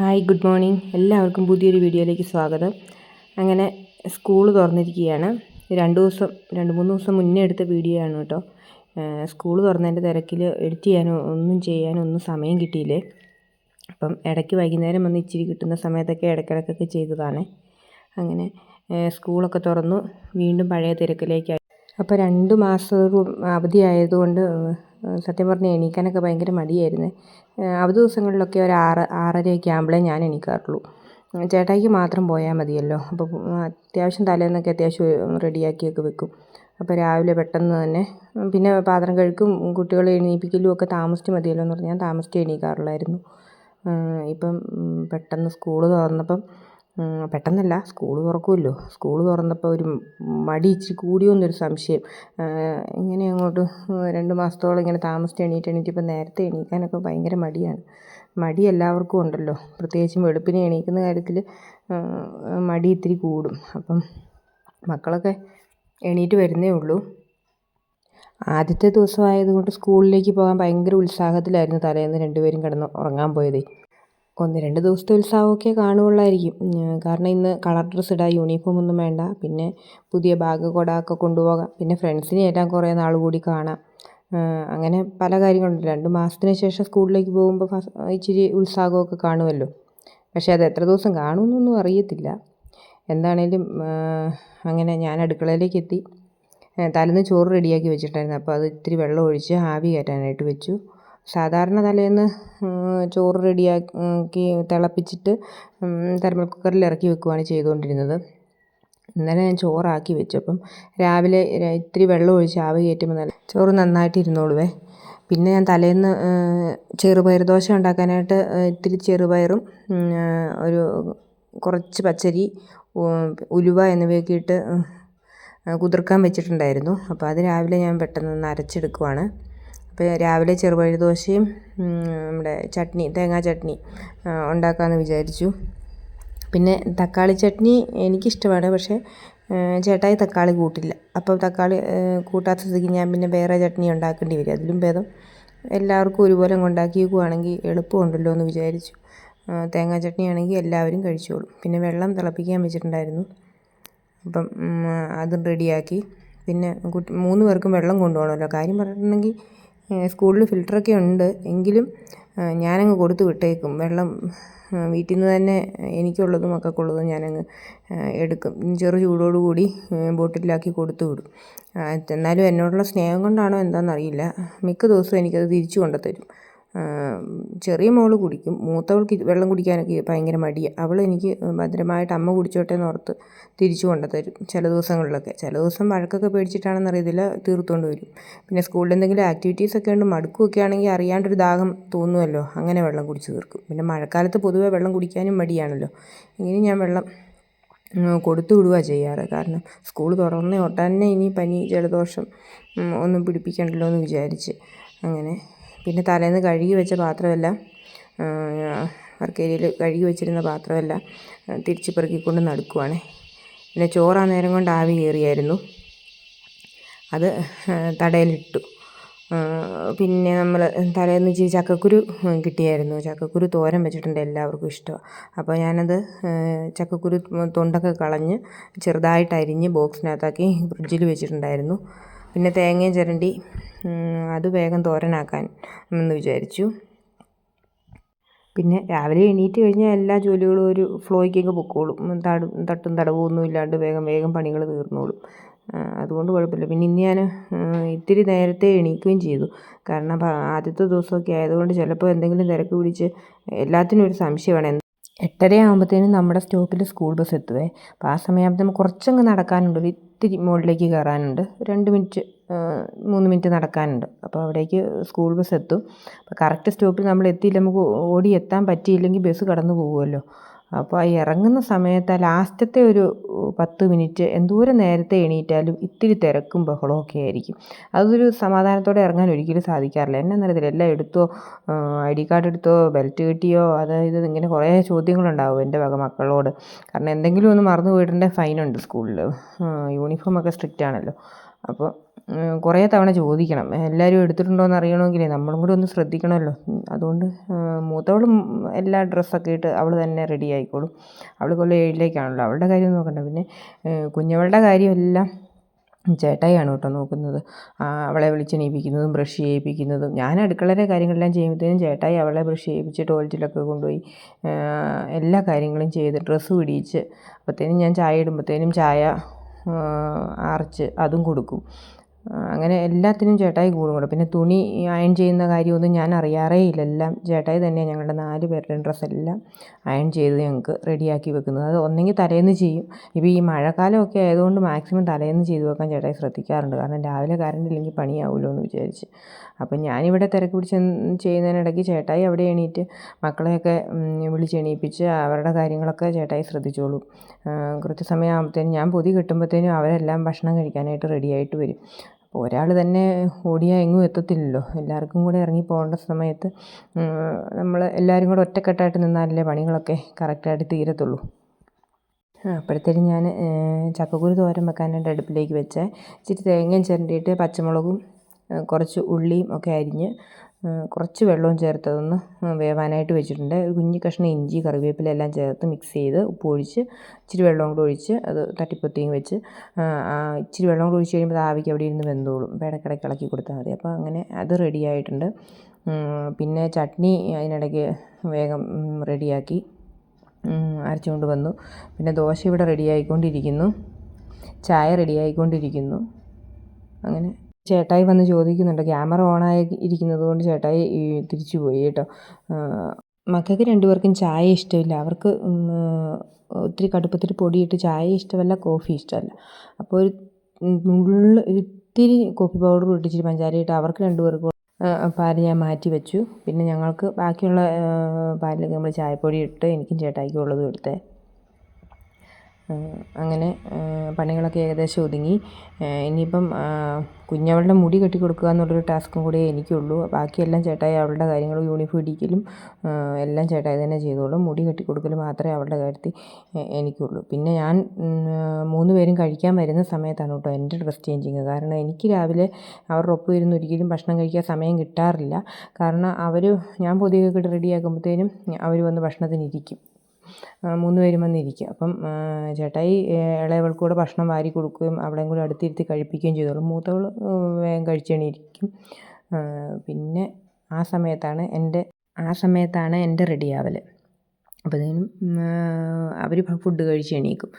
Hi good morning. എല്ലാവർക്കും പുതിയൊരു വീഡിയോയിലേക്ക് സ്വാഗതം. അങ്ങനെ സ്കൂൾ തുറന്നിരിക്കുകയാണ്. രണ്ട് ദിവസം രണ്ട് മൂന്ന് ദിവസം മുന്നേ എടുത്ത വീഡിയോ ആണ് കേട്ടോ. സ്കൂൾ തുറന്നതിന്റെ തിരക്കിൽ എഡിറ്റ് ചെയ്യാനോ ഒന്നും ചെയ്യാനോ ഒന്നും സമയം കിട്ടിയില്ലേ? അപ്പം ഇടയ്ക്ക് വൈകുന്നേരം വന്ന് ഇച്ചിരി കിട്ടുന്ന സമയത്തൊക്കെ ഇടയ്ക്കിടയ്ക്കൊക്കെ ചെയ്തതാണ്. അങ്ങനെ സ്കൂളൊക്കെ തുറന്നു. വീണ്ടും പഴയ തിരക്കിലേക്കായി. അപ്പോൾ രണ്ട് മാസം അവധി ആയതുകൊണ്ട് സത്യം പറഞ്ഞാൽ എണീക്കാനൊക്കെ ഭയങ്കര മടിയായിരുന്നു. അവധി ദിവസങ്ങളിലൊക്കെ ഒരു ആറ് ആറരയൊക്കെ ആകുമ്പോഴേ ഞാൻ എണീക്കാറുള്ളൂ. ചേട്ടായിക്ക് മാത്രം പോയാൽ മതിയല്ലോ. അപ്പോൾ അത്യാവശ്യം തലേന്നൊക്കെ അത്യാവശ്യം റെഡിയാക്കിയൊക്കെ വെക്കും. അപ്പോൾ രാവിലെ പെട്ടെന്ന് തന്നെ പിന്നെ പാത്രം കഴുക്കും കുട്ടികളെ എണീപ്പിക്കലും ഒക്കെ താമസിച്ച് മതിയല്ലോ എന്ന് പറഞ്ഞാൽ ഞാൻ താമസിച്ച് എണീക്കാറുള്ളായിരുന്നു. ഇപ്പം പെട്ടെന്ന് സ്കൂൾ തുറന്നപ്പം പെട്ടെന്നല്ല. സ്കൂൾ തുറക്കുമല്ലോ. സ്കൂൾ തുറന്നപ്പോൾ ഒരു മടി ഇച്ചിരി കൂടിയോ എന്നൊരു സംശയം. ഇങ്ങനെ അങ്ങോട്ട് രണ്ട് മാസത്തോളം ഇങ്ങനെ താമസിച്ച് എണീറ്റ് എണീറ്റ് ഇപ്പം നേരത്തെ എണീക്കാനൊക്കെ ഭയങ്കര മടിയാണ്. മടി എല്ലാവർക്കും ഉണ്ടല്ലോ. പ്രത്യേകിച്ചും വെളുപ്പിനെ എണീക്കുന്ന കാര്യത്തിൽ മടി ഇത്തിരി കൂടും. അപ്പം മക്കളൊക്കെ എണീറ്റ് വരുന്നേ ഉള്ളൂ. ആദ്യത്തെ ദിവസമായതുകൊണ്ട് സ്കൂളിലേക്ക് പോകാൻ ഭയങ്കര ഉത്സാഹത്തിലായിരുന്നു തലേന്ന് രണ്ടുപേരും കിടന്ന് ഉറങ്ങാൻ പോയത്. ഒന്ന് രണ്ട് ദിവസത്തെ ഉത്സാഹമൊക്കെ കാണുകയുള്ളായിരിക്കും. കാരണം ഇന്ന് കളർ ഡ്രസ്സ് ഇടാം യൂണിഫോം ഒന്നും വേണ്ട. പിന്നെ പുതിയ ബാഗ് കുട ഒക്കെ കൊണ്ടുപോകാം. പിന്നെ ഫ്രണ്ട്സിനെ എല്ലാം കുറേ നാൾ കൂടി കാണാം. അങ്ങനെ പല കാര്യങ്ങളുണ്ട്. രണ്ട് മാസത്തിന് ശേഷം സ്കൂളിലേക്ക് പോകുമ്പോൾ ഇച്ചിരി ഉത്സാഹമൊക്കെ കാണുമല്ലോ. പക്ഷേ അത് എത്ര ദിവസം കാണുമെന്നൊന്നും അറിയത്തില്ല. എന്താണേലും അങ്ങനെ ഞാൻ അടുക്കളയിലേക്ക് എത്തി. തലേന്ന് ചോറ് റെഡിയാക്കി വെച്ചിട്ടായിരുന്നു അപ്പോൾ അത് ഇത്തിരി വെള്ളം ഒഴിച്ച് ആവി കയറ്റാനായിട്ട് വെച്ചു. സാധാരണ തലേന്ന് ചോറ് റെഡിയാക്കി തിളപ്പിച്ചിട്ട് തെർമൽ കുക്കറിൽ ഇറക്കി വെക്കുകയാണ് ചെയ്തുകൊണ്ടിരുന്നത്. ഇന്നലെ ഞാൻ ചോറാക്കി വെച്ചു അപ്പം രാവിലെ ഇത്തിരി വെള്ളം ഒഴിച്ച് ആവി കയറ്റുമ്പോൾ നല്ല ചോറ് നന്നായിട്ട് പിന്നെ ഞാൻ തലേന്ന് ചെറുപയർ ദോശ ഉണ്ടാക്കാനായിട്ട് ഇത്തിരി ചെറുപയറും ഒരു കുറച്ച് പച്ചരി ഉലുവ എന്നിവയൊക്കെ ഇട്ട് കുതിർക്കാൻ വെച്ചിട്ടുണ്ടായിരുന്നു. അപ്പോൾ അത് രാവിലെ ഞാൻ പെട്ടെന്ന് ഒന്ന് അരച്ചെടുക്കുവാണ്. അപ്പോൾ രാവിലെ ചെറുപഴി ദോശയും നമ്മുടെ ചട്നി തേങ്ങാ ചട്നി ഉണ്ടാക്കാമെന്ന് വിചാരിച്ചു. പിന്നെ തക്കാളി ചട്നി എനിക്കിഷ്ടമാണ് പക്ഷേ ചേട്ടായി തക്കാളി കൂട്ടില്ല. അപ്പോൾ തക്കാളി കൂട്ടാത്ത സ്ഥിതിക്ക് ഞാൻ പിന്നെ വേറെ ചട്നി ഉണ്ടാക്കേണ്ടി വരും. അതിലും ഭേദം എല്ലാവർക്കും ഒരുപോലെ ഉണ്ടാക്കി എളുപ്പമുണ്ടല്ലോ എന്ന് വിചാരിച്ചു. തേങ്ങാ ചട്നി ആണെങ്കിൽ എല്ലാവരും കഴിച്ചോളും. പിന്നെ വെള്ളം തിളപ്പിക്കാൻ വെച്ചിട്ടുണ്ടായിരുന്നു. അപ്പം അതും റെഡിയാക്കി. പിന്നെ കുട്ടി മൂന്ന് പേർക്കും വെള്ളം കൊണ്ടുപോകണമല്ലോ. കാര്യം പറഞ്ഞിട്ടുണ്ടെങ്കിൽ സ്കൂളിൽ ഫിൽറ്ററൊക്കെ ഉണ്ട്. എങ്കിലും ഞാനങ്ങ് കൊടുത്തു വിട്ടേക്കും. വെള്ളം വീട്ടിൽ നിന്ന് തന്നെ എനിക്കുള്ളതും മക്കൾക്കുള്ളതും ഞാനങ്ങ് എടുക്കും. ചെറു ചൂടോടുകൂടി ബോട്ടിലാക്കി കൊടുത്തു വിടും. എന്നാലും എന്നോടുള്ള സ്നേഹം കൊണ്ടാണോ എന്താണെന്നറിയില്ല മിക്ക ദിവസവും എനിക്കത് തിരിച്ചു കൊണ്ടുത്തരും. ചെറിയ മോൾ കുടിക്കും. മൂത്തവൾക്ക് വെള്ളം കുടിക്കാനൊക്കെ ഭയങ്കര മടിയാണ് അവൾ എനിക്ക് ഭദ്രമായിട്ട് അമ്മ കുടിച്ചോട്ടെ എന്ന് ഓർത്ത് തിരിച്ചു കൊണ്ടുത്തരും ചില ദിവസങ്ങളിലൊക്കെ. ചില ദിവസം വഴക്കൊക്കെ പേടിച്ചിട്ടാണെന്ന് അറിയത്തില്ല തീർത്തുകൊണ്ട് വരും. പിന്നെ സ്കൂളിൽ എന്തെങ്കിലും ആക്ടിവിറ്റീസ് ഒക്കെ ഉണ്ട് മടുക്കുകയൊക്കെ ആണെങ്കിൽ അറിയാണ്ടൊരു ദാഹം തോന്നുമല്ലോ അങ്ങനെ വെള്ളം കുടിച്ച് തീർക്കും. പിന്നെ മഴക്കാലത്ത് പൊതുവെ വെള്ളം കുടിക്കാനും മടിയാണല്ലോ. ഇങ്ങനെ ഞാൻ വെള്ളം കൊടുത്തു വിടുക ചെയ്യാറ്. കാരണം സ്കൂൾ തുറന്നേ ഒട്ടന്നെ ഇനി പനി ജലദോഷം ഒന്നും പിടിപ്പിക്കണ്ടല്ലോ എന്ന് വിചാരിച്ച് അങ്ങനെ പിന്നെ തലേന്ന് കഴുകി വെച്ച പാത്രമെല്ലാം വർക്ക് ഏരിയയിൽ കഴുകി വെച്ചിരുന്ന പാത്രമെല്ലാം തിരിച്ച് പെറുക്കിക്കൊണ്ട് നടക്കുവാണ്. പിന്നെ ചോറ് ആ നേരം കൊണ്ട് ആവി കയറിയായിരുന്നു. അത് തടയിലിട്ടു. പിന്നെ നമ്മൾ തലേന്ന് ഇച്ചിരി ചക്കക്കുരു കിട്ടിയായിരുന്നു. ചക്കക്കുരു തോരൻ വെച്ചിട്ടുണ്ട് എല്ലാവർക്കും ഇഷ്ടമാണ്. അപ്പോൾ ഞാനത് ചക്കക്കുരു തൊണ്ടൊക്കെ കളഞ്ഞ് ചെറുതായിട്ട് അരിഞ്ഞ് ബോക്സിനകത്താക്കി ഫ്രിഡ്ജിൽ വെച്ചിട്ടുണ്ടായിരുന്നു. പിന്നെ തേങ്ങയും ചിരണ്ടി അത് വേഗം തോരനാക്കാൻ എന്ന് വിചാരിച്ചു. പിന്നെ രാവിലെ എണീറ്റ് കഴിഞ്ഞാൽ എല്ലാ ജോലികളും ഒരു ഫ്ലോയ്ക്കൊക്കെ പൊക്കോളും. തടും തട്ടും തടവുമൊന്നും ഇല്ലാണ്ട് വേഗം വേഗം പണികൾ തീർന്നോളും. അതുകൊണ്ട് കുഴപ്പമില്ല. പിന്നെ ഇന്ന് ഞാൻ ഇത്തിരി നേരത്തെ എണീക്കുകയും ചെയ്തു. കാരണം ആദ്യത്തെ ദിവസമൊക്കെ ആയതുകൊണ്ട് ചിലപ്പോൾ എന്തെങ്കിലും തിരക്ക് പിടിച്ച് എല്ലാത്തിനും ഒരു സംശയമാണ്. എട്ടര ആകുമ്പോഴത്തേനും നമ്മുടെ സ്റ്റോപ്പിൽ സ്കൂൾ ബസ് എത്തുവേ. അപ്പോൾ ആ സമയമാകുമ്പോൾ കുറച്ചങ്ങ് നടക്കാനുണ്ട്. ഒരു ഇത്തിരി മുകളിലേക്ക് കയറാനുണ്ട്. രണ്ട് മിനിറ്റ് മൂന്ന് മിനിറ്റ് നടക്കാനുണ്ട്. അപ്പോൾ അവിടേക്ക് സ്കൂൾ ബസ് എത്തും. അപ്പോൾ കറക്റ്റ് സ്റ്റോപ്പിൽ നമ്മൾ എത്തിയില്ല നമുക്ക് ഓടി എത്താൻ പറ്റിയില്ലെങ്കിൽ ബസ് കടന്നു പോകുമല്ലോ അപ്പോൾ ഇറങ്ങുന്ന സമയത്ത് ലാസ്റ്റത്തെ ഒരു പത്ത് മിനിറ്റ് എന്തോരം നേരത്തെ എണീറ്റാലും ഇത്തിരി തിരക്കും ബഹളമൊക്കെ ആയിരിക്കും. അതൊരു സമാധാനത്തോടെ ഇറങ്ങാൻ ഒരിക്കലും സാധിക്കാറില്ല. എന്നറിയത്തില്ല എല്ലാം എടുത്തോ? ഐ ഡി കാർഡ് എടുത്തോ? ബെൽറ്റ് കിട്ടിയോ? അതായത് ഇങ്ങനെ കുറേ ചോദ്യങ്ങളുണ്ടാവും എന്റെ വക മക്കളോട്. കാരണം എന്തെങ്കിലും ഒന്ന് മറന്നു പോയിട്ടുണ്ടെങ്കിൽ ഫൈനുണ്ട് സ്കൂളിൽ യൂണിഫോമൊക്കെ സ്ട്രിക്റ്റ് ആണല്ലോ. അപ്പോൾ കുറേ തവണ ചോദിക്കണം. എല്ലാവരും എടുത്തിട്ടുണ്ടോ എന്ന് അറിയണമെങ്കിൽ നമ്മളും കൂടി ഒന്ന് ശ്രദ്ധിക്കണമല്ലോ. അതുകൊണ്ട് മൂത്തവളും എല്ലാ ഡ്രസ്സൊക്കെ ഇട്ട് അവൾ തന്നെ റെഡി ആയിക്കോളും. അവൾ കൊല്ലം ഏഴിലേക്കാണല്ലോ. അവളുടെ കാര്യം നോക്കണ്ട. പിന്നെ കുഞ്ഞവളുടെ കാര്യമെല്ലാം ചേട്ടായിയാണ് കേട്ടോ നോക്കുന്നത്. അവളെ വിളിച്ചെണീപ്പിക്കുന്നതും ബ്രഷ് ചെയ്യിപ്പിക്കുന്നതും. ഞാൻ അടുക്കളയിലെ കാര്യങ്ങളെല്ലാം ചെയ്യുമ്പോഴത്തേനും ചേട്ടായി അവളെ ബ്രഷ് ചെയ്യിപ്പിച്ച് ടോയ്ലറ്റിലൊക്കെ കൊണ്ടുപോയി എല്ലാ കാര്യങ്ങളും ചെയ്ത് ഡ്രസ്സ് പിടിയിച്ച് അപ്പോഴത്തേനും ഞാൻ ചായ ഇടുമ്പോഴത്തേനും ചായ അരച്ച് അതും കൊടുക്കും. അങ്ങനെ എല്ലാത്തിനും ചേട്ടായി കൂടും കൂടെ പിന്നെ തുണി അയൺ ചെയ്യുന്ന കാര്യമൊന്നും ഞാൻ അറിയാറേ ഇല്ല. എല്ലാം ചേട്ടായി തന്നെയാണ് ഞങ്ങളുടെ നാല് പേരുടെയും ഡ്രസ്സെല്ലാം അയൺ ചെയ്ത് ഞങ്ങൾക്ക് റെഡിയാക്കി വെക്കുന്നത്. അത് ഒന്നെങ്കിൽ തലേന്ന് ചെയ്യും. ഇപ്പോൾ ഈ മഴക്കാലമൊക്കെ ആയതുകൊണ്ട് മാക്സിമം തലേന്ന് ചെയ്ത് വെക്കാൻ ചേട്ടായി ശ്രദ്ധിക്കാറുണ്ട്. കാരണം രാവിലെ കറണ്ട് ഇല്ലെങ്കിൽ പണിയാവുമല്ലോ എന്ന് വിചാരിച്ച്. അപ്പം ഞാനിവിടെ തിരക്ക് പിടിച്ച് ചെയ്യുന്നതിനിടയ്ക്ക് ചേട്ടായി അവിടെ എണീറ്റ് മക്കളെയൊക്കെ വിളിച്ചെണീപ്പിച്ച് അവരുടെ കാര്യങ്ങളൊക്കെ ചേട്ടായി ശ്രദ്ധിച്ചോളും. കൃത്യസമയമാകുമ്പോഴത്തേനും സമയമാകുമ്പോഴത്തേനും ഞാൻ പൊതി കിട്ടുമ്പോഴത്തേനും അവരെല്ലാം ഭക്ഷണം കഴിക്കാനായിട്ട് റെഡിയായിട്ട് വരും. ഒരാൾ തന്നെ ഓടിയാൽ എങ്ങും എത്തത്തില്ലല്ലോ. എല്ലാവർക്കും കൂടെ ഇറങ്ങി പോകേണ്ട സമയത്ത് നമ്മൾ എല്ലാവരും കൂടെ ഒറ്റക്കെട്ടായിട്ട് നിന്നാലല്ലേ പണികളൊക്കെ കറക്റ്റായിട്ട് തീരത്തുള്ളൂ. അപ്പോഴത്തേനും ഞാൻ ചക്കക്കുരു തോരൻ വെക്കാനായിട്ട് അടുപ്പിലേക്ക് വെച്ച്. ഇച്ചിരി തേങ്ങയും ചിരണ്ടിയിട്ട് പച്ചമുളകും കുറച്ച് ഉള്ളിയും ഒക്കെ അരിഞ്ഞ് കുറച്ച് വെള്ളവും ചേർത്ത് അതൊന്ന് വേവാനായിട്ട് വെച്ചിട്ടുണ്ട്. ഒരു കുഞ്ഞു കഷ്ണം ഇഞ്ചി കറിവേപ്പില എല്ലാം ചേർത്ത് മിക്സ് ചെയ്ത് ഉപ്പ് ഒഴിച്ച് ഇച്ചിരി വെള്ളവും കൂടെ ഒഴിച്ച് അത് തട്ടിപ്പൊത്തിയും വെച്ച് ഇച്ചിരി വെള്ളം കൂടെ ഒഴിച്ച് കഴിയുമ്പോൾ ആവിക്ക് അവിടെ ഇരുന്ന് വെന്തോളും. അപ്പോൾ ഇളക്കി കൊടുത്താൽ മതി. അപ്പോൾ അങ്ങനെ അത് റെഡി ആയിട്ടുണ്ട്. പിന്നെ ചട്നി അതിനിടയ്ക്ക് വേഗം റെഡിയാക്കി അരച്ചുകൊണ്ട് വന്നു. പിന്നെ ദോശ ഇവിടെ റെഡിയായിക്കൊണ്ടിരിക്കുന്നു ചായ റെഡിയായിക്കൊണ്ടിരിക്കുന്നു അങ്ങനെ ചേട്ടായി വന്ന് ചോദിക്കുന്നുണ്ട്. ക്യാമറ ഓണായി ഇരിക്കുന്നത് കൊണ്ട് ചേട്ടായി തിരിച്ചു പോയി കേട്ടോ. മക്കൾക്ക് രണ്ടുപേർക്കും ചായ ഇഷ്ടമില്ല. അവർക്ക് ഒത്തിരി കടുപ്പത്തിൽ പൊടിയിട്ട് ചായ ഇഷ്ടമല്ല കോഫി ഇഷ്ടമല്ല. അപ്പോൾ ഒരു നുള്ള് ഇത്തിരി കോഫി പൗഡർ ഇട്ടിച്ചിട്ട് പഞ്ചാര ഇട്ട് അവർക്ക് രണ്ടുപേർക്കും പാൽ ഞാൻ മാറ്റി വെച്ചു. പിന്നെ ഞങ്ങൾക്ക് ബാക്കിയുള്ള പാലിലേക്ക് നമ്മൾ ചായപ്പൊടി ഇട്ട് എനിക്കും ചേട്ടായിക്കും ഉള്ളതും എടുത്തേ അങ്ങനെ പണികളൊക്കെ ഏകദേശം ഒതുങ്ങി. ഇനിയിപ്പം കുഞ്ഞവളുടെ മുടി കെട്ടി കൊടുക്കുക എന്നുള്ളൊരു ടാസ്കും കൂടെ എനിക്കുള്ളൂ. ബാക്കിയെല്ലാം ചേട്ടായി അവളുടെ കാര്യങ്ങൾ യൂണിഫോം ഇടിക്കലും എല്ലാം ചേട്ടായി തന്നെ ചെയ്തോളും. മുടി കെട്ടി കൊടുക്കൽ മാത്രമേ അവളുടെ കാര്യത്തിൽ എനിക്കുള്ളൂ. പിന്നെ ഞാൻ മൂന്ന് പേരും കഴിക്കാൻ വരുന്ന സമയത്താണ് കേട്ടോ എന്റെ ഡ്രസ് ചേഞ്ചിങ്. കാരണം എനിക്ക് രാവിലെ അവരുടെ ഒപ്പം ഇരുന്ന് ഒരിക്കലും ഭക്ഷണം കഴിക്കാൻ സമയം കിട്ടാറില്ല. കാരണം അവർ ഞാൻ ഇട്ട് റെഡിയാക്കുമ്പോഴത്തേനും അവർ വന്ന് ഭക്ഷണത്തിനിരിക്കും മൂന്ന് പേരും വന്നിരിക്കും. അപ്പം ചേട്ടായി ഇളയവൾക്ക് കൂടെ ഭക്ഷണം വാരി കൊടുക്കുകയും അവളെയും കൂടെ അടുത്തിരുത്തി കഴിപ്പിക്കുകയും ചെയ്തോളും. മൂത്തവൾ വേഗം കഴിച്ചേണിരിക്കും പിന്നെ ആ സമയത്താണ് എന്റെ ആ സമയത്താണ് എന്റെ റെഡിയാവൽ. അപ്പോഴത്തേനും അവർ ഫുഡ് കഴിച്ച് എണീക്കും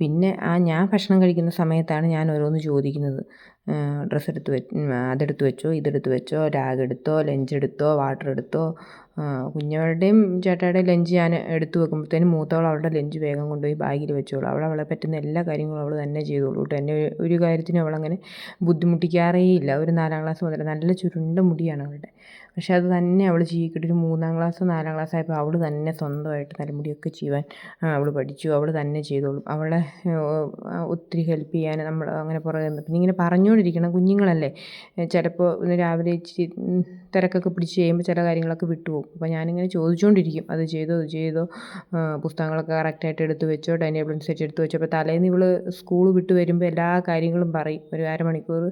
പിന്നെ ആ ഞാൻ ഭക്ഷണം കഴിക്കുന്ന സമയത്താണ് ഞാൻ ഓരോന്ന് ചോദിക്കുന്നത്. ഡ്രസ്സ് എടുത്ത് വെ അതെടുത്ത് വെച്ചോ ഇതെടുത്ത് വെച്ചോ രാഗ് എടുത്തോ ലഞ്ച് എടുത്തോ വാട്ടർ എടുത്തോ കുഞ്ഞവളുടെയും ചേട്ടായുടെയും ലഞ്ച് ഞാൻ എടുത്തു വെക്കുമ്പോഴത്തേനും മൂത്തവൾ അവളുടെ ലഞ്ച് വേഗം കൊണ്ടുപോയി ബാഗിൽ വെച്ചോളൂ. അവൾ അവളെ പറ്റുന്ന എല്ലാ കാര്യങ്ങളും അവൾ തന്നെ ചെയ്തോളൂ കേട്ടോ. എന്നെ ഒരു കാര്യത്തിനും അവളങ്ങനെ ബുദ്ധിമുട്ടിക്കാറേ ഇല്ല ഒരു നാലാം ക്ലാസ് മുതൽ നല്ല ചുരുണ്ട മുടിയാണ് അവളുടെ. പക്ഷേ അത് തന്നെ അവൾ ചെയ്യിക്കിട്ട് മൂന്നാം ക്ലാസ് നാലാം ക്ലാസ് ആയപ്പോൾ അവൾ തന്നെ സ്വന്തമായിട്ട് തലമുടിയൊക്കെ ചെയ്യുവാൻ അവൾ പഠിച്ചു. അവൾ തന്നെ ചെയ്തോളും. അവളെ ഒത്തിരി ഹെൽപ്പ് ചെയ്യാൻ നമ്മൾ അങ്ങനെ പുറകെ പിന്നെ ഇങ്ങനെ പറഞ്ഞുകൊണ്ടിരിക്കണം കുഞ്ഞുങ്ങളല്ലേ? ചിലപ്പോൾ രാവിലെ ഇച്ചിരി തിരക്കൊക്കെ പിടിച്ച് ചെയ്യുമ്പോൾ ചില കാര്യങ്ങളൊക്കെ വിട്ടുപോകും. അപ്പോൾ ഞാനിങ്ങനെ ചോദിച്ചുകൊണ്ടിരിക്കും അത് ചെയ്തോ ഇത് ചെയ്തോ? പുസ്തകങ്ങളൊക്കെ കറക്റ്റായിട്ട് എടുത്തു വെച്ചോ? ടൈം ടേബിൾ അനുസരിച്ച് എടുത്ത് വെച്ചോ? അപ്പോൾ തലേന്ന് ഇവൾ സ്കൂൾ വിട്ട് വരുമ്പോൾ എല്ലാ കാര്യങ്ങളും പറയും. ഒരു അരമണിക്കൂർ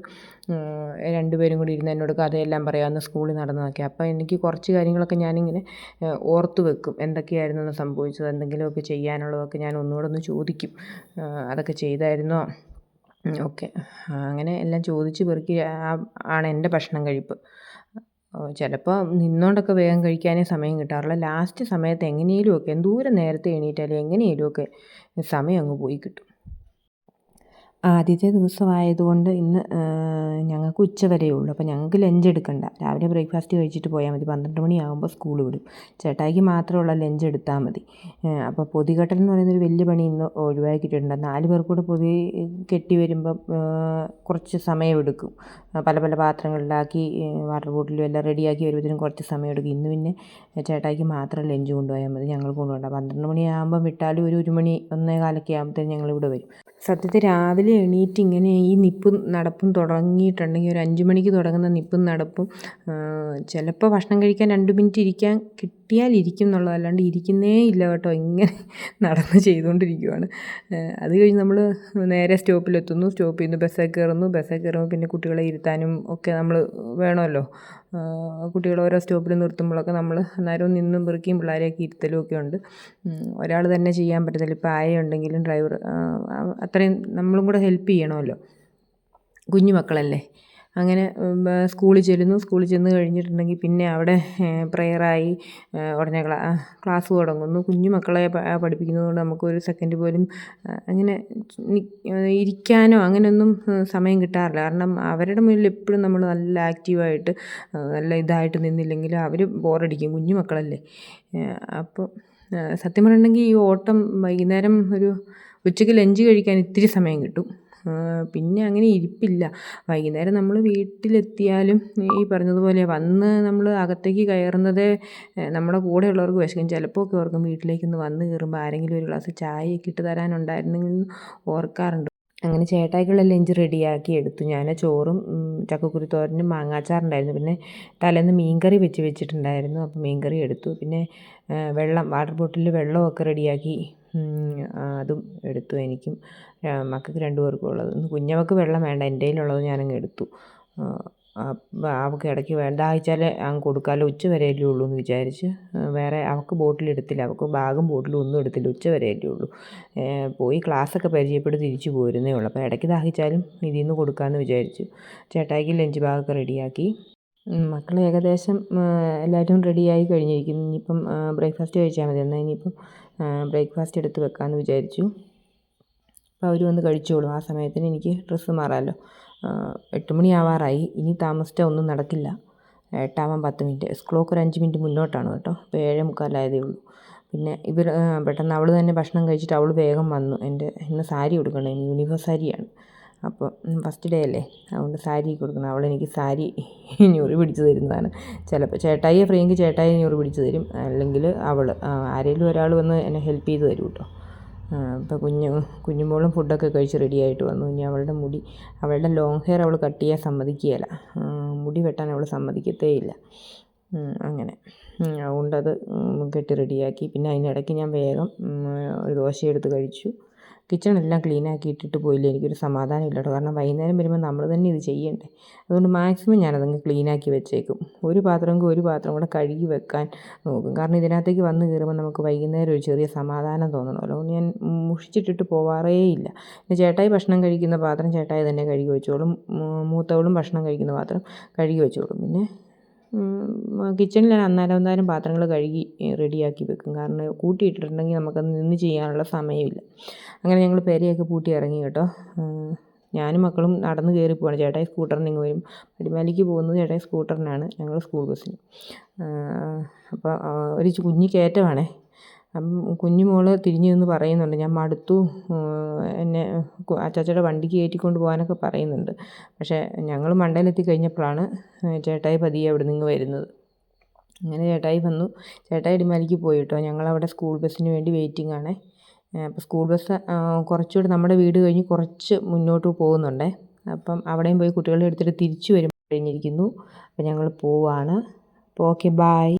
രണ്ടുപേരും കൂടി ഇരുന്ന് എന്നോട് കഥയെല്ലാം പറയാമെന്ന് സ്കൂളിൽ നടന്നതൊക്കെ. അപ്പോൾ എനിക്ക് കുറച്ച് കാര്യങ്ങളൊക്കെ ഞാനിങ്ങനെ ഓർത്ത് വെക്കും. എന്തൊക്കെയായിരുന്നു സംഭവിച്ചത്? എന്തെങ്കിലുമൊക്കെ ചെയ്യാനുള്ളതൊക്കെ ഞാൻ ഒന്നുകൂടെ ഒന്ന് ചോദിക്കും അതൊക്കെ ചെയ്തായിരുന്നോ? ഓക്കെ. അങ്ങനെ എല്ലാം ചോദിച്ച് പെറുക്കി ആണ് എന്റെ ഭക്ഷണം കഴിപ്പ്. ചിലപ്പോൾ നിന്നുകൊണ്ടൊക്കെ വേഗം കഴിക്കാനേ സമയം കിട്ടാറുള്ള. ലാസ്റ്റ് സമയത്ത് എങ്ങനെയെങ്കിലുമൊക്കെ എന്തോരം നേരത്തെ എണീറ്റാലും എങ്ങനെയെങ്കിലുമൊക്കെ സമയം അങ്ങ് പോയി കിട്ടും. ആദ്യത്തെ ദിവസമായതുകൊണ്ട് ഇന്ന് ഞങ്ങൾക്ക് ഉച്ച വരെയേ ഉള്ളൂ. അപ്പോൾ ഞങ്ങൾക്ക് ലഞ്ച് എടുക്കണ്ട. രാവിലെ ബ്രേക്ക്ഫാസ്റ്റ് കഴിച്ചിട്ട് പോയാൽ മതി. പന്ത്രണ്ട് മണിയാകുമ്പോൾ സ്കൂൾ വിടും. ചേട്ടായിക്ക് മാത്രമുള്ള ലഞ്ച് എടുത്താൽ മതി. അപ്പോൾ പൊതികെട്ടൽ എന്ന് പറയുന്നൊരു വലിയ പണി ഇന്ന് ഒഴിവാക്കിയിട്ടുണ്ട് നാല് പേർക്കൂടെ പൊതി കെട്ടി വരുമ്പം കുറച്ച് സമയമെടുക്കും പല പല പാത്രങ്ങളിലാക്കി വാട്ടർ ബോട്ടിലും എല്ലാം റെഡിയാക്കി വരുമ്പോഴത്തേനും കുറച്ച് സമയമെടുക്കും ഇന്ന് പിന്നെ ചേട്ടായിക്ക് മാത്രം ലഞ്ച് കൊണ്ടുപോയാൽ മതി. ഞങ്ങൾ കൊണ്ടുപോകണ്ട. പന്ത്രണ്ട് മണിയാകുമ്പോൾ വിട്ടാലും ഒരു ഒരു മണി ഒന്നേ കാലൊക്കെ ആകുമ്പോഴത്തേനും ഞങ്ങളിവിടെ വരും. സത്യത്തിൽ രാവിലെ എണീറ്റ് ഇങ്ങനെ ഈ നിപ്പും നടപ്പും തുടങ്ങിയിട്ടുണ്ടെങ്കിൽ ഒരു അഞ്ച് മണിക്ക് തുടങ്ങുന്ന നിപ്പും നടപ്പും ചിലപ്പോൾ ഭക്ഷണം കഴിക്കാൻ രണ്ട് മിനിറ്റ് ഇരിക്കാൻ കിട്ടിയാൽ ഇരിക്കും എന്നുള്ളതല്ലാണ്ട് ഇരിക്കുന്നേ ഇല്ല കേട്ടോ. ഇങ്ങനെ നടന്ന് ചെയ്തുകൊണ്ടിരിക്കുവാണ്. അത് കഴിഞ്ഞ് നമ്മൾ നേരെ സ്റ്റോപ്പിലെത്തുന്നു. സ്റ്റോപ്പിൽ നിന്ന് ബസ്സിൽ കയറുന്നു. ബസ്സിൽ കയറുമ്പോൾ പിന്നെ കുട്ടികളെ ഇരുത്താനും ഒക്കെ നമ്മൾ വേണമല്ലോ. കുട്ടികൾ ഓരോ സ്റ്റോപ്പിൽ നിർത്തുമ്പോഴൊക്കെ നമ്മൾ അന്നേരം നിന്നും പെറുക്കിയും പിള്ളേരെയൊക്കെ ഇരുത്തലും ഒക്കെ ഉണ്ട്. ഒരാൾ തന്നെ ചെയ്യാൻ പറ്റത്തില്ല. ഇപ്പോൾ ആയ ഉണ്ടെങ്കിലും ഡ്രൈവർ അത്രയും നമ്മളും കൂടെ ഹെൽപ്പ് ചെയ്യണമല്ലോ. കുഞ്ഞു മക്കളല്ലേ അങ്ങനെ സ്കൂളിൽ ചെല്ലുന്നു. സ്കൂളിൽ ചെന്ന് കഴിഞ്ഞിട്ടുണ്ടെങ്കിൽ പിന്നെ അവിടെ പ്രെയറായി ഉടനെ ക്ലാസ് തുടങ്ങുന്നു. കുഞ്ഞു മക്കളെ പഠിപ്പിക്കുന്നത് കൊണ്ട് നമുക്കൊരു സെക്കൻഡ് പോലും അങ്ങനെ ഇരിക്കാനോ അങ്ങനെയൊന്നും സമയം കിട്ടാറില്ല. കാരണം അവരുടെ മുന്നിൽ എപ്പോഴും നമ്മൾ നല്ല ആക്റ്റീവായിട്ട് നല്ല ഇതായിട്ട് നിന്നില്ലെങ്കിൽ അവർ ബോറടിക്കും കുഞ്ഞു മക്കളല്ലേ. അപ്പോൾ സത്യം പറഞ്ഞിട്ടുണ്ടെങ്കിൽ ഈ ഓട്ടം വൈകുന്നേരം ഒരു ഉച്ചയ്ക്ക് ലഞ്ച് കഴിക്കാൻ ഇത്തിരി സമയം കിട്ടും. പിന്നെ അങ്ങനെ ഇരിപ്പില്ല. വൈകുന്നേരം നമ്മൾ വീട്ടിലെത്തിയാലും ഈ പറഞ്ഞതുപോലെ വന്ന് നമ്മൾ അകത്തേക്ക് കയറുന്നത് നമ്മുടെ കൂടെ ഉള്ളവർക്ക് വിശക്കും. ചിലപ്പോൾ ഒക്കെ ഓർക്കും വീട്ടിലേക്കൊന്ന് വന്ന് കയറുമ്പോൾ ആരെങ്കിലും ഒരു ഗ്ലാസ് ചായയൊക്കെ ഇട്ട് തരാനുണ്ടായിരുന്നെങ്കിൽ ഓർക്കാറുണ്ട്. അങ്ങനെ ചേട്ടായിക്കുള്ള ലഞ്ച് റെഡിയാക്കി എടുത്തു. ഞാൻ ചോറും ചക്കക്കുരുത്തോരനും മാങ്ങാച്ചാറുണ്ടായിരുന്നു. പിന്നെ തലേന്ന് മീൻകറി വെച്ച് വെച്ചിട്ടുണ്ടായിരുന്നു. അപ്പോൾ മീൻകറി എടുത്തു. പിന്നെ വെള്ളം വാട്ടർ ബോട്ടിലിൽ വെള്ളമൊക്കെ റെഡിയാക്കി അതും എടുത്തു. എനിക്കും മക്കൾക്ക് രണ്ടു പേർക്കും ഉള്ളത്. കുഞ്ഞവൾക്ക് വെള്ളം വേണ്ട. എന്റെ കയ്യിലുള്ളത് ഞാനങ്ങ് എടുത്തു. അവൾക്ക് ഇടയ്ക്ക് വേണ്ട ദാഹിച്ചാൽ അങ്ങ് കൊടുക്കാമല്ലോ ഉച്ച വരെയല്ലേ ഉള്ളൂ എന്ന് വിചാരിച്ച് വേറെ അവൾക്ക് ബോട്ടിൽ എടുത്തില്ല. അവൾക്ക് ബാഗും ബോട്ടിലും ഒന്നും എടുത്തില്ല. ഉച്ച വരെയല്ലേ ഉള്ളൂ. പോയി ക്ലാസ്സൊക്കെ പരിചയപ്പെട്ട് തിരിച്ചു പോരുന്നേ ഉള്ളൂ. അപ്പോൾ ഇടയ്ക്ക് ദാഹിച്ചാലും ഇതിൽ നിന്ന് കൊടുക്കാമെന്ന് വിചാരിച്ചു. ചേട്ടായിക്ക് ലഞ്ച് ബാഗൊക്കെ റെഡിയാക്കി. മക്കൾ ഏകദേശം എല്ലാവരും റെഡിയായി കഴിഞ്ഞിരിക്കുന്നു. ഇനിയിപ്പം ബ്രേക്ക്ഫാസ്റ്റ് കഴിച്ചാൽ മതി. എന്നാൽ ഇനിയിപ്പം ബ്രേക്ക്ഫാസ്റ്റ് എടുത്ത് വെക്കാമെന്ന് വിചാരിച്ചു. അപ്പോൾ അവർ വന്ന് കഴിച്ചോളും. ആ സമയത്തിന് എനിക്ക് ഡ്രസ്സ് മാറാമല്ലോ എട്ട് മണിയാവാറായി ഇനി താമസിച്ചാൽ ഒന്നും നടക്കില്ല. എട്ടാവാൻ പത്ത് മിനിറ്റ്. സ്ക്ലോക്ക് ഒരു അഞ്ച് മിനിറ്റ് മുന്നോട്ടാണ് കേട്ടോ. അപ്പോൾ ഏഴേ മുക്കാലായതേ ഉള്ളൂ. പിന്നെ ഇവർ പെട്ടെന്ന് അവൾ തന്നെ ഭക്ഷണം കഴിച്ചിട്ട് അവൾ വേഗം വന്നു. എന്റെ ഇന്ന് സാരി കൊടുക്കണം യൂണിഫോം സാരിയാണ്. അപ്പോൾ ഫസ്റ്റ് ഡേ അല്ലേ? അതുകൊണ്ട് സാരി കൊടുക്കണം. അവളെനിക്ക് സാരി ഞൊറി പിടിച്ച് തരുന്നതാണ്. ചിലപ്പോൾ ചേട്ടായി ഫ്രീ എങ്കിൽ ചേട്ടായി ഞൊറി പിടിച്ച് തരും. അല്ലെങ്കിൽ അവൾ ആരെങ്കിലും ഒരാൾ വന്ന് എന്നെ ഹെൽപ്പ് ചെയ്ത് തരും കേട്ടോ. ഇപ്പോൾ കുഞ്ഞു കുഞ്ഞുമോളും ഫുഡൊക്കെ കഴിച്ച് റെഡിയായിട്ട് വന്നു. ഇനി അവളുടെ മുടി അവളുടെ ലോങ് ഹെയർ അവൾ കട്ട് ചെയ്യാൻ സമ്മതിക്കുകയില്ല. മുടി വെട്ടാൻ അവൾ സമ്മതിക്കത്തേ ഇല്ല അങ്ങനെ. അതുകൊണ്ടത് കെട്ടി റെഡിയാക്കി പിന്നെ അതിനിടയ്ക്ക് ഞാൻ വേഗം ഒരു ദോശയെടുത്ത് കഴിച്ചു. കിച്ചണെല്ലാം ക്ലീനാക്കി ഇട്ടിട്ട് പോയില്ല? എനിക്കൊരു സമാധാനം ഇല്ല കേട്ടോ കാരണം വൈകുന്നേരം വരുമ്പോൾ നമ്മൾ തന്നെ ഇത് ചെയ്യണ്ടേ. അതുകൊണ്ട് മാക്സിമം ഞാനതങ്ങ് ക്ലീനാക്കി വെച്ചേക്കും. ഒരു പാത്രമെങ്കിൽ ഒരു പാത്രം കൂടെ കഴുകി വെക്കാൻ നോക്കും. കാരണം ഇതിനകത്തേക്ക് വന്ന് കയറുമ്പോൾ നമുക്ക് വൈകുന്നേരം ഒരു ചെറിയ സമാധാനം തോന്നണമല്ലോ. ഞാൻ മുഷിച്ചിട്ടിട്ട് പോവാറേ ഇല്ല. ചേട്ടായി ഭക്ഷണം കഴിക്കുന്ന പാത്രം ചേട്ടായി തന്നെ കഴുകി വെച്ചോളും. മൂത്തവളും ഭക്ഷണം കഴിക്കുന്ന പാത്രം കഴുകി വെച്ചോളും. പിന്നെ കിച്ചണിൽ ഞാൻ അന്നേരം അന്നേരം പാത്രങ്ങൾ കഴുകി റെഡിയാക്കി വെക്കും. കാരണം കൂട്ടിയിട്ടിട്ടുണ്ടെങ്കിൽ നമുക്കത് നിന്ന് ചെയ്യാനുള്ള സമയമില്ല. അങ്ങനെ ഞങ്ങൾ പെരയൊക്കെ പൂട്ടി ഇറങ്ങി കേട്ടോ. ഞാനും മക്കളും നടന്ന് കയറി പോവാണ്. ചേട്ടായി സ്കൂട്ടറിന് ഇങ്ങ് വരും. പടിമാലിക്ക് പോകുന്നത് ചേട്ടായി സ്കൂട്ടറിനാണ്. ഞങ്ങൾ സ്കൂൾ ബസ്സിന്. അപ്പോൾ ഒരു കുഞ്ഞി കയറ്റമാണേ. കുഞ്ഞു മോൾ തിരിഞ്ഞു നിന്ന് പറയുന്നുണ്ട്. ഞാൻ മടുത്തു. എന്നെ അച്ചാച്ചയുടെ വണ്ടിക്ക് കയറ്റിക്കൊണ്ട് പോകാനൊക്കെ പറയുന്നുണ്ട്. പക്ഷേ ഞങ്ങൾ മണ്ടയിലെത്തി കഴിഞ്ഞപ്പോഴാണ് ചേട്ടായി പതിയെ അവിടെ നിന്ന് വരുന്നത്. അങ്ങനെ ചേട്ടായി വന്നു. ചേട്ടായി ഇടിമാലിക്ക് പോയി കേട്ടോ ഞങ്ങളവിടെ സ്കൂൾ ബസ്സിന് വേണ്ടി വെയിറ്റിംഗ് ആണേ. അപ്പോൾ സ്കൂൾ ബസ് കുറച്ചുകൂടി നമ്മുടെ വീട് കഴിഞ്ഞ് കുറച്ച് മുന്നോട്ട് പോകുന്നുണ്ടേ. അപ്പം അവിടെയും പോയി കുട്ടികളെ എടുത്തിട്ട് തിരിച്ചു വരും കഴിഞ്ഞിരിക്കുന്നു അപ്പോൾ ഞങ്ങൾ പോവാണ്. അപ്പോൾ ഓക്കെ ബായ്